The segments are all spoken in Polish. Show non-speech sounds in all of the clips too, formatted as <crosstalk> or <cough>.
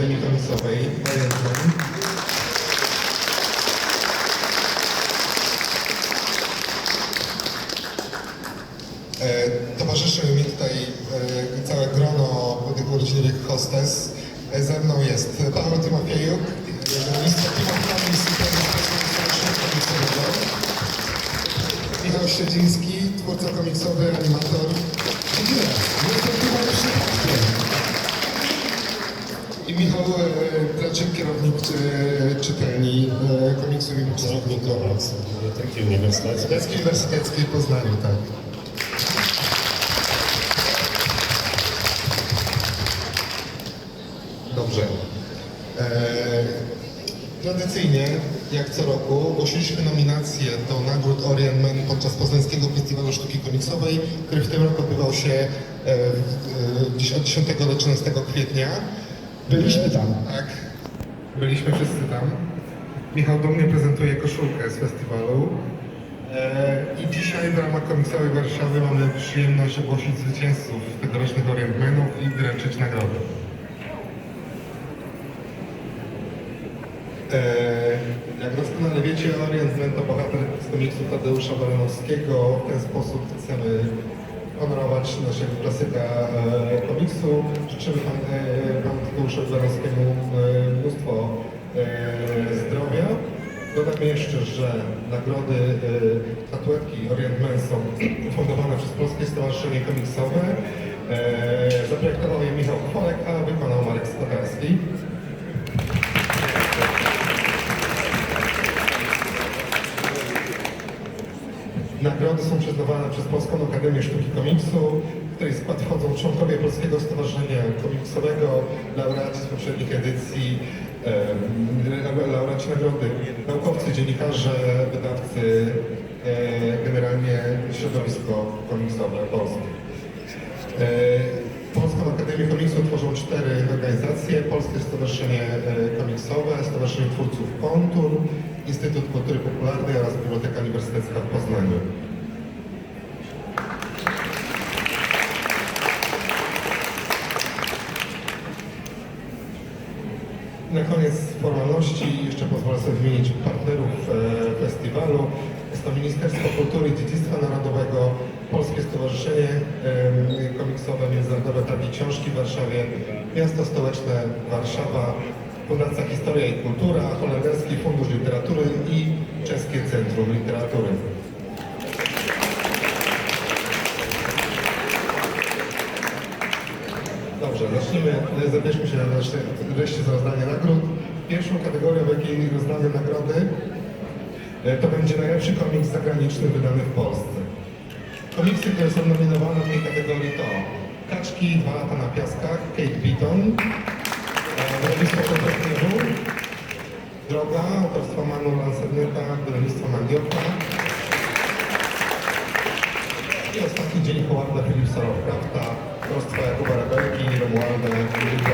Akademii Komiksowej Orientman. E, Towarzyszy mi tutaj e, całe grono młodych urodzinowych hostes. E, Ze mną jest Paweł Tymofiejuk, e, minister Tymofiejuk i Superny Specjalistyczny komiksowego. Michał Szczeciński, twórca komiksowy, animator. Dziękuję. Jestem tutaj przypadkiem. I Michał e, Traczyk, kierownik e, czytelni e, komiksów i Kowac, taki uniwersytet. Deski Uniwersyteckiej w Poznaniu, tak. Dobrze. Eee, tradycyjnie, jak co roku, ogłosiliśmy nominacje do nagród Orient Man podczas Poznańskiego Festiwalu Sztuki Komiksowej, który w tym roku odbywał się e, e, od 10 do 13 kwietnia. Byliśmy tam. Tak, byliśmy wszyscy tam. Michał do mnie prezentuje koszulkę z festiwalu. E, I dzisiaj w ramach komiksowej Warszawy mamy przyjemność ogłosić zwycięzców tegorocznych Orientmenów i wręczyć nagrody. E, jak doskonale wiecie, Orientman to bohater z komiksu Tadeusza Baranowskiego. W ten sposób chcemy honorować naszego klasyka e, komiksu. Życzymy pan, panu Tadeuszowi Baranowskiemu mnóstwo zdrowia. Dodam jeszcze, że nagrody e, statuetki Orient Man są ufundowane przez Polskie Stowarzyszenie Komiksowe. E, zaprojektował je Michał Chwalek, a wykonał Marek Statarski. Nagrody są przyznawane przez Polską Akademię Sztuki Komiksu, w której skład wchodzą członkowie Polskiego Stowarzyszenia Komiksowego, laureaci z poprzednich edycji, laureaci nagrody, naukowcy, dziennikarze, wydawcy, e, generalnie środowisko komiksowe polskie. E, Polską Akademię Komiksu tworzą cztery organizacje. Polskie Stowarzyszenie e, Komiksowe, Stowarzyszenie Twórców Kontur, Instytut Kultury Popularnej oraz Biblioteka Uniwersytecka w Poznaniu. Na koniec formalności jeszcze pozwolę sobie wymienić partnerów e, festiwalu. Jest to Ministerstwo Kultury i Dziedzictwa Narodowego, Polskie Stowarzyszenie Komiksowe Międzynarodowe Targi Książki w Warszawie, Miasto Stołeczne Warszawa, Fundacja Historia i Kultura, Holenderski Fundusz Literatury i Czeskie Centrum Literatury. Dobrze, zaczniemy, zabierzmy się wreszcie za rozdanie nagród. Pierwszą kategorią, w jakiej rozdamy nagrody, e, to będzie najlepszy komiks zagraniczny wydany w Polsce. Komiksy, które są nominowane w tej kategorii to Kaczki, Dwa lata na piaskach, Kate Beaton, e, wydawnictwo Kompletniewu, Droga, autorstwa Manu Lancerneta, wydawnictwo Mandioka i ostatni dzień Howarda Philipsa Lovecrafta, autorstwa Jakuba Rebelki, Romualda Wilka.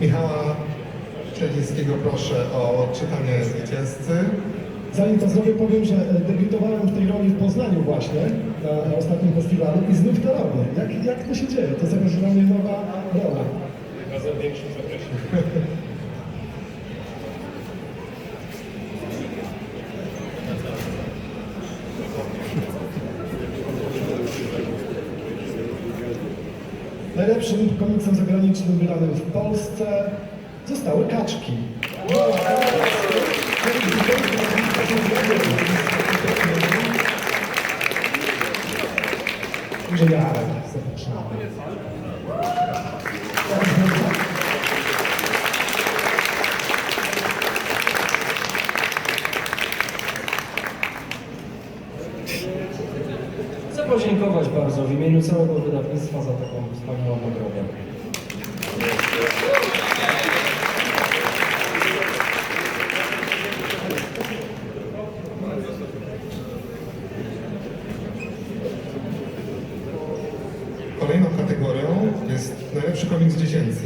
Michała Szczelińskiego proszę o odczytanie zwycięzcy. Zanim to zrobię, powiem, że e, debiutowałem w tej roli w Poznaniu właśnie, na, na ostatnim festiwalu i znów to robię. Jak, jak to się dzieje? To dla mnie nowa rola. Razem większym zakresie. <laughs> Najlepszym komiksem zagranicznym wydanym w Polsce zostały Kaczki. Że zapraszamy. Chcę podziękować bardzo w imieniu całego wydawnictwa za taką wspaniałą Kolejną kategorią jest najlepszy komiks dziecięcy.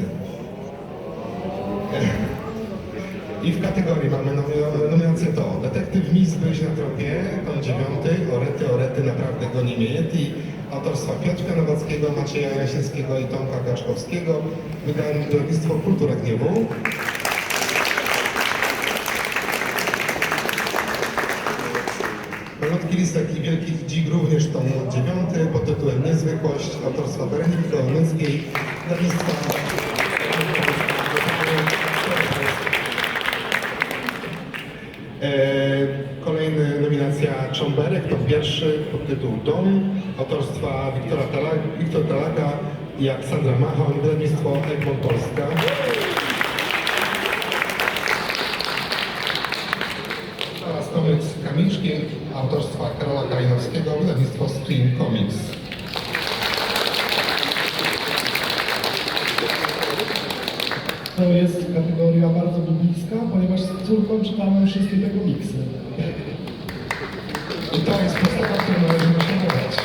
I w kategorii mamy nomi- nominacje to Detektyw Miss byłeś na tropie, tom dziewiąty, Orety, Orety, naprawdę goni mnie Yeti, autorstwa Piotrka Nowackiego, Macieja Jasińskiego i Tomka Gaczkowskiego, wydane wydawnictwo Kultura Gniewu. Malutki listek i wielki dzik również tom dziewiąty pod tytułem Niezwykłość autorstwa Bereniki Gołomyckiej, wydawnictwa E, Kolejny nominacja Cząberek, to pierwszy pod tytuł Dom, autorstwa Wiktora Tala- Wiktor Talaga i Aleksandra Machoń, wydawnictwo Egmont Polska. Oraz komiks Kamiczki, autorstwa Karola Kalinowskiego, wydawnictwo Screen Comics. To jest kategoria bardzo biblijska, ponieważ z córką czytałem wszystkie te komiksy. I to jest postawa, którą należy naśladować.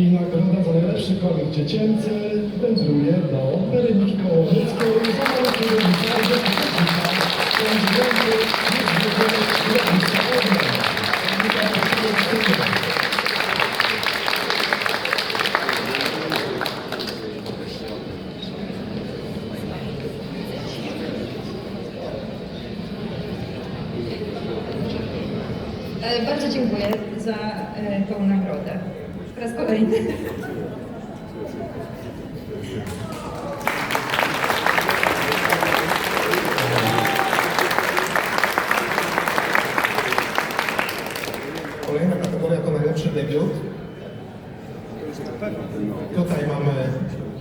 I nagroda za najlepszy komik dziecięcy wędruje do Bereniki Kołomieckiej za Bardzo dziękuję za e, tą nagrodę. Po raz kolejny. Kolejna kategoria to najlepszy debiut. Tutaj mamy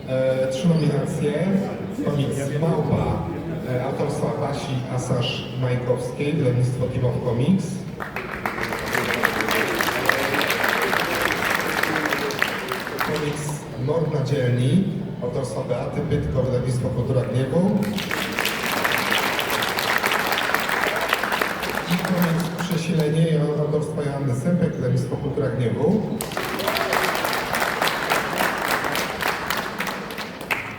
e, trzy nominacje. Komiks Małpa e, autorstwa Basi Asasz-Majkowskiej, wydawnictwo Team of Comics. Komiks Mord na dzielni autorstwa Beaty Bytko, wydawnictwo Kultura Gniewu. I komiks Przesilenie autorstwa Joanny Sępek, wydawnictwo Kultura Gniewu.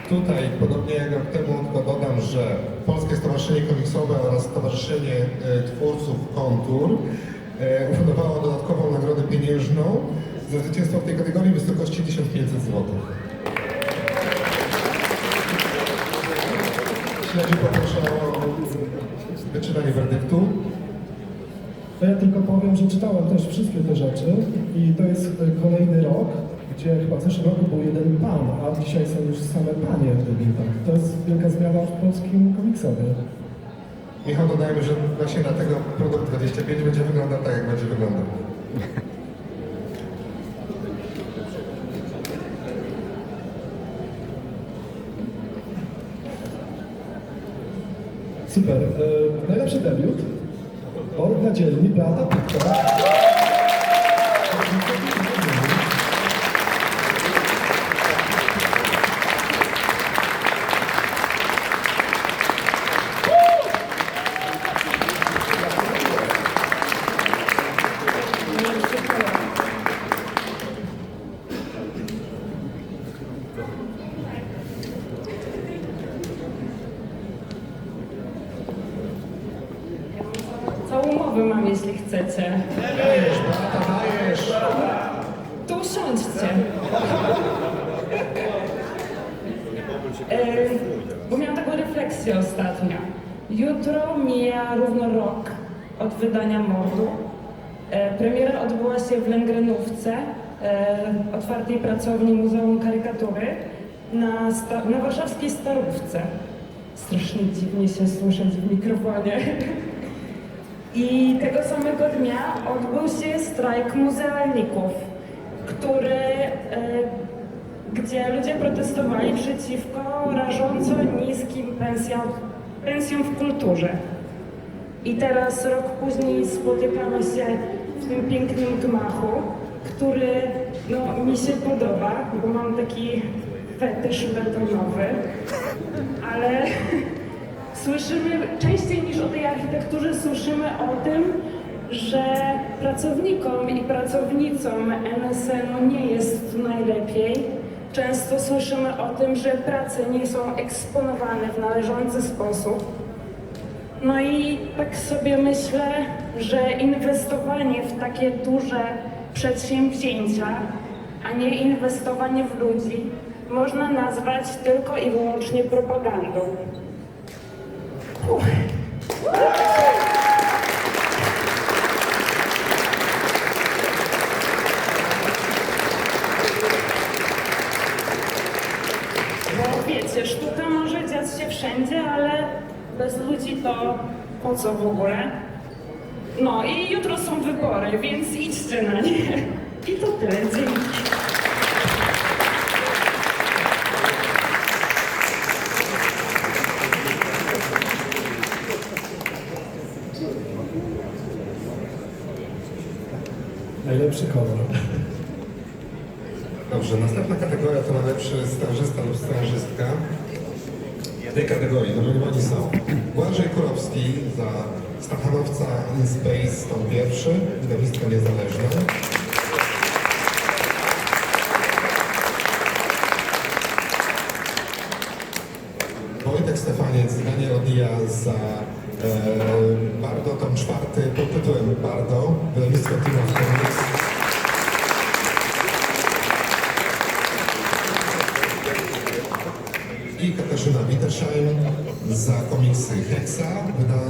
Tutaj, podobnie jak rok temu, tylko dodam, że Polskie Stowarzyszenie Komiksowe oraz Stowarzyszenie e, Twórców Kontur e, ufundowało dodatkową nagrodę pieniężną za zwycięstwo w tej kategorii w wysokości 1500 zł. Śledzi poproszę o wyczytanie werdyktu. To ja tylko powiem, że czytałem też wszystkie te rzeczy i to jest e, kolejny rok, gdzie chyba w zeszłym roku był jeden pan, a dzisiaj są już same panie w debiutach. To jest wielka zmiana w polskim komiksowie. Michał, dodajmy, że właśnie dlatego produkt 25 będzie wyglądał tak, jak będzie wyglądał. Super. E, najlepszy debiut. Org na dzielni, Beata Pytka. Jutro mija równo rok od wydania mordu. E, premiera odbyła się w Lęgrenówce, e, otwartej pracowni Muzeum Karykatury na, sta- na warszawskiej Starówce. Strasznie dziwnie się słyszeć w mikrofonie. I tego samego dnia odbył się strajk muzealników, który, e, gdzie ludzie protestowali przeciwko rażąco niskim pensjom, pensjom w kulturze. I teraz, rok później, spotykamy się w tym pięknym gmachu, który no, mi się podoba, bo mam taki fetysz betonowy, ale <laughs> słyszymy częściej niż o tej architekturze, słyszymy o tym, że pracownikom i pracownicom NSN-u nie jest najlepiej, często słyszymy o tym, że prace nie są eksponowane w należący sposób. No i tak sobie myślę, że inwestowanie w takie duże przedsięwzięcia, a nie inwestowanie w ludzi, można nazwać tylko i wyłącznie propagandą. Uff. Bo wiecie, sztuka może dziać się wszędzie, ale bez ludzi to po co w ogóle? No i jutro są wybory, więc idźcie na nie. I to tyle, dzięki. Najlepszy kolor. Dobrze, następna kategoria to najlepszy stażysta lub stażystka. Tej kategorii nominowani są Błażej Kurowski za Stachanowca in Space, tom pierwszy, wydawnictwo niezależne. Wittersheim za komiksy Hexa, wyda,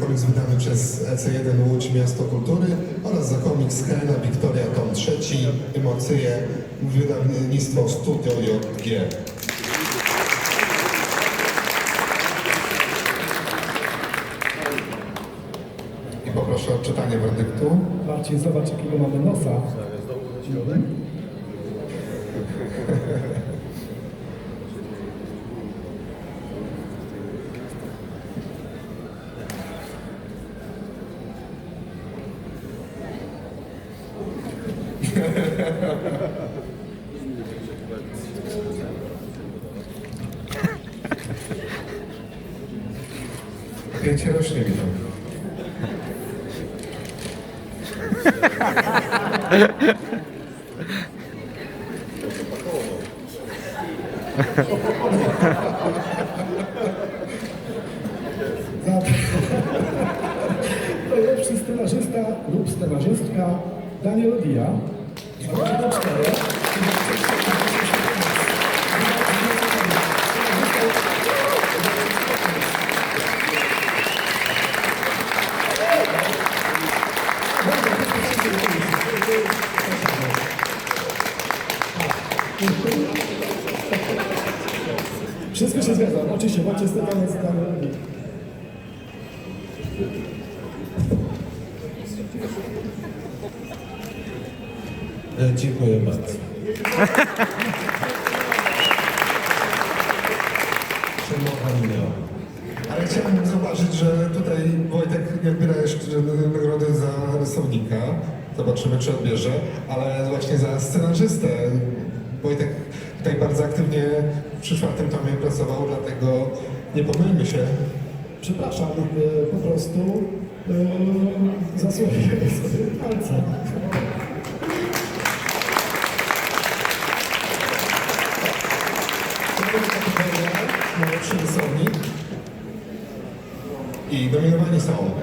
komiks wydany przez EC1 Łódź Miasto Kultury oraz za komiks Helena Wiktoria tom trzeci Emocje wydawnictwo Studio JG. I poproszę o czytanie werdyktu. Marcin, zobacz jakiego mamy nosa. Wiecie, rośnie mi tam. Rysownika. Zobaczymy, czy odbierze, ale właśnie za scenarzystę. Wojtek tutaj bardzo aktywnie przy czwartym tomie pracował, dlatego nie pomylmy się. Przepraszam, y, po prostu y, zasłonię sobie palce. Najlepszy rysownik. I nominowani są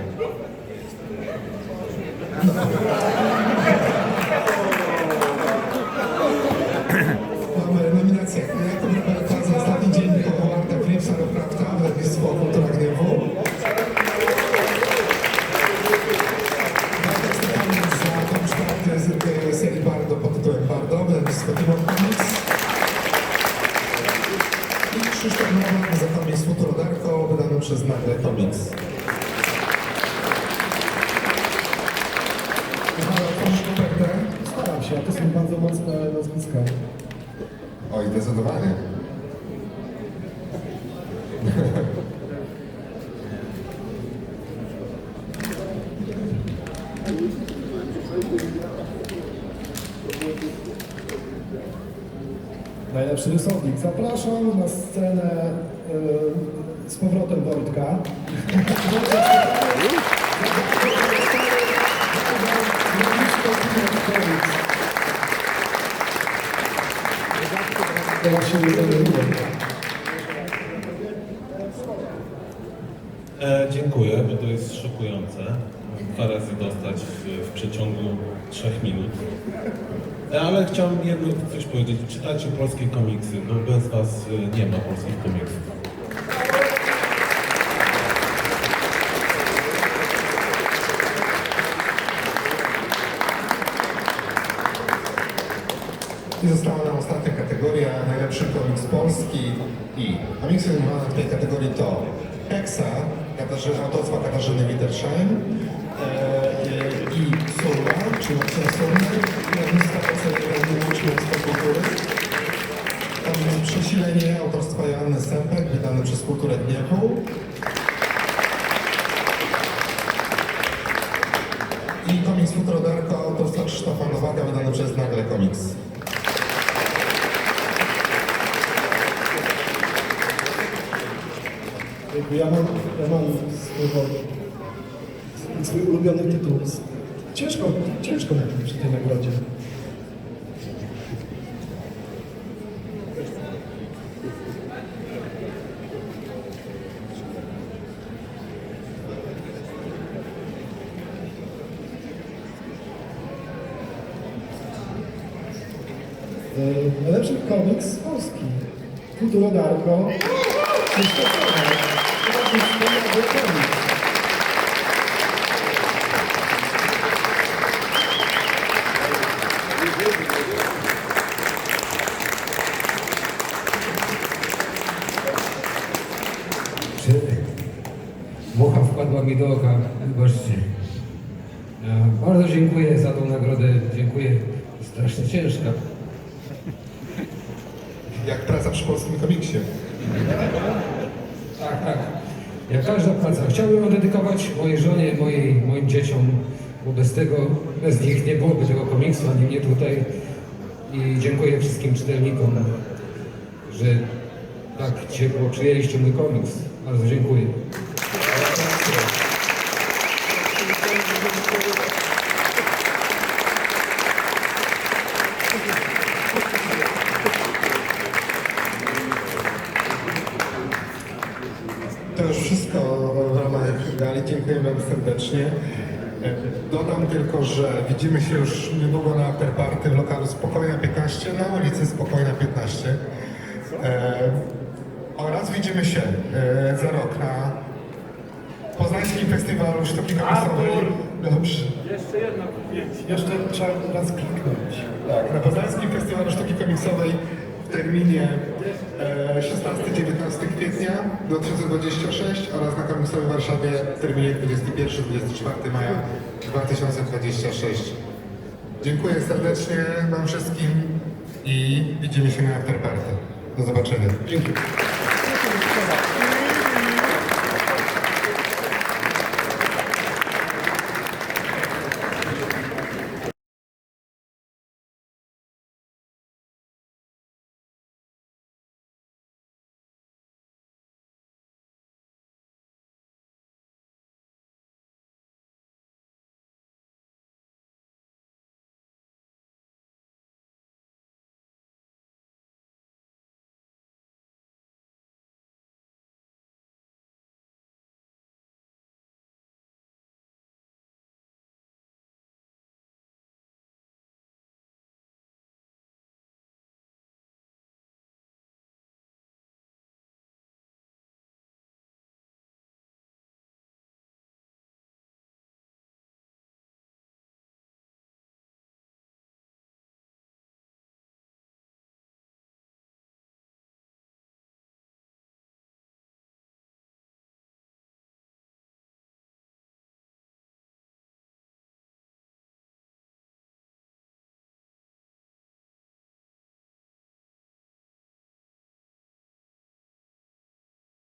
najlepszy rysownik. Zapraszam na scenę z powrotem Wojtka. E, dziękuję, bo to jest szokujące. Dwa razy dostać w, w przeciągu trzech minut. E, Ale chciałem jedno coś powiedzieć. Czytacie polskie komiksy, bo bez was e, nie ma polskich komiksów. I została nam ostatnia kategoria, najlepszy komiks polski i komiksy nominowane w tej kategorii to Hexa, Katarzyna, autorstwa Katarzyny Wiedersheim e, i Surma, czyli Marcina Surmy, Gniewu. I komiks Futrodarko, autorstwa Krzysztofa Nowaka, wydany przez Nagle Komiks. Ja mam, ja mam swój, ulubiony tytuł. Ciężko, ciężko tym, przy tej nagrodzie. Najlepszy komiks z Polski. Kultura Darko. Krzysztof Nowak. Wydawnictwo Nagle Komiks. Czy mucha wpadła mi do oka, wybaczcie. E, Bardzo dziękuję za tą nagrodę, dziękuję. Strasznie ciężka. Jak praca przy polskim komiksie. Tak, tak. Chciałbym ją dedykować mojej żonie, mojej, moim dzieciom, bo bez tego, bez nich nie byłoby tego komiksu, ani mnie tutaj. I dziękuję wszystkim czytelnikom, że tak ciepło przyjęliście mój komiks. Bardzo dziękuję. Tylko, że widzimy się już niedługo na afterparty w lokalu Spokojna 15 na ulicy Spokojna 15. E, oraz widzimy się e, za rok na Poznańskim Festiwalu Sztuki Komiksowej. Dobrze. Jeszcze trzeba raz kliknąć. Tak, na Poznańskim Festiwalu Sztuki Komiksowej w terminie e, 16-19 kwietnia 2026 oraz na Komiksowej w Warszawie w terminie 21-24 maja 2026. Dziękuję serdecznie Wam wszystkim i widzimy się na Afterparty. Do zobaczenia. Dzięki.